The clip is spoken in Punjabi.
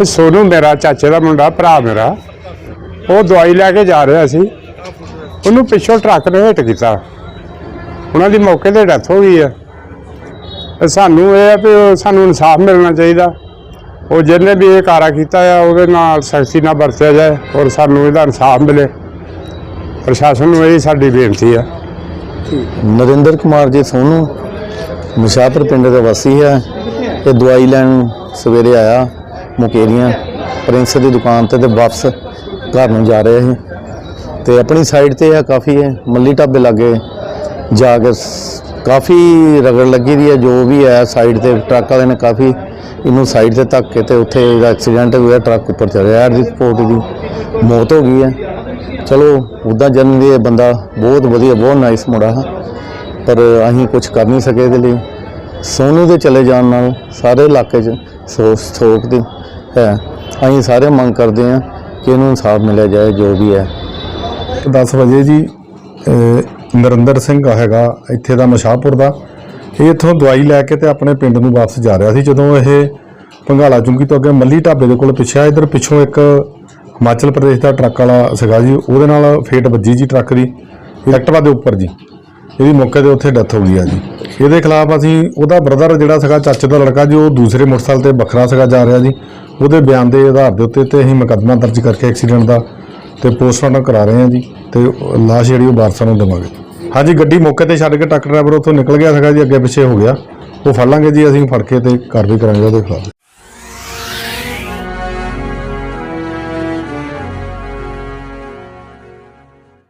ਤੇ ਸੋਨੂ ਮੇਰਾ, ਚਾਚੇ ਦਾ ਮੁੰਡਾ, ਭਰਾ ਮੇਰਾ, ਉਹ ਦਵਾਈ ਲੈ ਕੇ ਜਾ ਰਿਹਾ ਸੀ। ਉਹਨੂੰ ਪਿੱਛੋਂ ਟਰੱਕ ਨੇ ਹਿੱਟ ਕੀਤਾ। ਉਹਨਾਂ ਦੀ ਮੌਕੇ ਤੇ ਡੈਥ ਹੋ ਗਈ ਹੈ ਸਾਨੂੰ ਇਹ ਹੈ ਵੀ ਸਾਨੂੰ ਇਨਸਾਫ ਮਿਲਣਾ ਚਾਹੀਦਾ। ਉਹ ਜਿਹਨੇ ਵੀ ਇਹ ਕਾਰਾ ਕੀਤਾ ਆ, ਉਹਦੇ ਨਾਲ ਸਖਤੀ ਨਾਲ ਵਰਤਿਆ ਜਾਏ ਔਰ ਸਾਨੂੰ ਇਹਦਾ ਇਨਸਾਫ ਮਿਲੇ। ਪ੍ਰਸ਼ਾਸਨ ਨੂੰ ਇਹ ਸਾਡੀ ਬੇਨਤੀ ਆ। ਨਰਿੰਦਰ ਕੁਮਾਰ ਜੀ, ਸੋਨੂ ਮੁਸ਼ਾਪਰ ਪਿੰਡ ਦਾ ਵਾਸੀ ਹੈ ਇਹ ਦਵਾਈ ਲੈਣ ਸਵੇਰੇ ਆਇਆ। ਮੁਕੇਰੀਆਂ ਪ੍ਰਿੰਸ ਦੀ ਦੁਕਾਨ ਤੇ ਤੇ ਵਾਪਸ ਘਰ ਨੂੰ ਜਾ ਰਹੇ ਸੀ। ਤੇ ਆਪਣੀ ਸਾਈਡ ਤੇ ਹੈ ਕਾਫੀ ਹੈ, ਮੱਲੀ ਢਾਬੇ ਲਾਗੇ ਜਾ ਕੇ ਸ- ਕਾਫੀ ਰਗੜ ਲੱਗੀ ਦੀ ਹੈ, ਜੋ ਵੀ ਹੈ ਸਾਈਡ ਤੇ ਟਰੱਕ ਵਾਲੇ ਨੇ ਕਾਫੀ ਇਹਨੂੰ ਸਾਈਡ ਤੇ ਧੱਕ ਕੇ ਤੇ ਉੱਥੇ ਇਹਦਾ ਐਕਸੀਡੈਂਟ ਹੋਇਆ, ਟਰੱਕ ਉੱਪਰ ਚੜਿਆ ਦੀ ਸਪੋਰਟ ਦੀ। ਮੌਤ ਹੋ ਗਈ ਹੈ। ਚਲੋ ਉੱਦਾਂ ਜਨਮ ਦੀ ਇਹ ਬੰਦਾ ਬਹੁਤ ਵਧੀਆ, ਬਹੁਤ ਨਾਈਸ ਮੁੰਡਾ ਹੈ। ਪਰ ਅਸੀਂ ਕੁਝ ਕਰ ਨਹੀਂ ਸਕੇ ਇਹਦੇ ਲਈ। ਸੋਨੂ ਦੇ ਚਲੇ ਜਾਣ ਨਾਲ ਸਾਰੇ ਇਲਾਕੇ 'ਚ ਸੋ ਥੋਕ ਦੀ ਹੈ। ਅਸੀਂ ਸਾਰੇ ਮੰਗ ਕਰਦੇ ਹਾਂ ਕਿ ਇਹਨੂੰ ਇਨਸਾਫ ਮਿਲਿਆ ਜਾਏ, ਜੋ ਵੀ ਹੈ। 10 ਵਜੇ ਜੀ ਨਰਿੰਦਰ ਸਿੰਘ ਹੈਗਾ ਇੱਥੇ ਦਾ ਮਸ਼ਾਹਪੁਰ ਦਾ। ਇਹ ਇੱਥੋਂ ਦਵਾਈ ਲੈ ਕੇ ਤੇ ਆਪਣੇ ਪਿੰਡ ਨੂੰ ਵਾਪਸ ਜਾ ਰਿਹਾ ਸੀ। ਜਦੋਂ ਇਹ ਭੰਗਾਲਾ ਚੁੰਗੀ ਤੋਂ ਅੱਗੇ ਮੱਲੀ ਢਾਬੇ ਦੇ ਕੋਲ ਪਿੱਛਿਆ, ਇਧਰ ਪਿੱਛੋਂ ਇੱਕ ਹਿਮਾਚਲ ਪ੍ਰਦੇਸ਼ ਦਾ ਟਰੱਕ ਵਾਲਾ ਸੀਗਾ ਜੀ। ਉਹਦੇ ਨਾਲ ਫੇਟ ਵੱਜੀ ਜੀ ਟਰੱਕ ਦੀ ਐਕਟਿਵਾ ਦੇ ਉੱਪਰ ਜੀ। ਇਹਦੀ ਮੌਕੇ ਤੇ ਉੱਥੇ ਡੈਥ ਹੋ ਗਈ ਆ ਜੀ। ਇਹਦੇ ਖਿਲਾਫ ਅਸੀਂ, ਉਹਦਾ ਬ੍ਰਦਰ ਜਿਹੜਾ ਸੀਗਾ, ਚਾਚੇ ਦਾ ਲੜਕਾ ਜੀ, ਉਹ ਦੂਸਰੇ ਮੋਟਰਸਾਈਕਲ ਤੇ ਵੱਖਰਾ ਸੀਗਾ ਜਾ ਰਿਹਾ ਜੀ। ਉਹਦੇ ਬਿਆਨ ਦੇ ਆਧਾਰ ਦੇ ਉੱਤੇ ਤੇ ਅਸੀਂ ਮੁਕੱਦਮਾ ਦਰਜ ਕਰਕੇ ਐਕਸੀਡੈਂਟ ਦਾ ਤੇ ਪੋਸਟਮਾਰਟਮ ਕਰਾ ਰਹੇ ਹਾਂ ਜੀ ਤੇ ਲਾਸ਼ ਜਿਹੜੀ ਉਹ ਵਾਰਸਾਂ ਨੂੰ ਦੇਵਾਂਗੇ। ਹਾਂਜੀ, ਗੱਡੀ ਮੌਕੇ ਤੇ ਛੱਡ ਕੇ ਟਰੱਕ ਡਰਾਈਵਰ ਉੱਥੋਂ ਨਿਕਲ ਗਿਆ ਸੀਗਾ ਜੀ, ਅੱਗੇ ਪਿੱਛੇ ਹੋ ਗਿਆ। ਉਹ ਫੜ ਲਾਂਗੇ ਜੀ, ਅਸੀਂ ਫੜ ਕੇ ਤੇ ਕਾਰਵਾਈ ਕਰਾਂਗੇ, ਉਹਦੇ ਖਿਲਾਫ।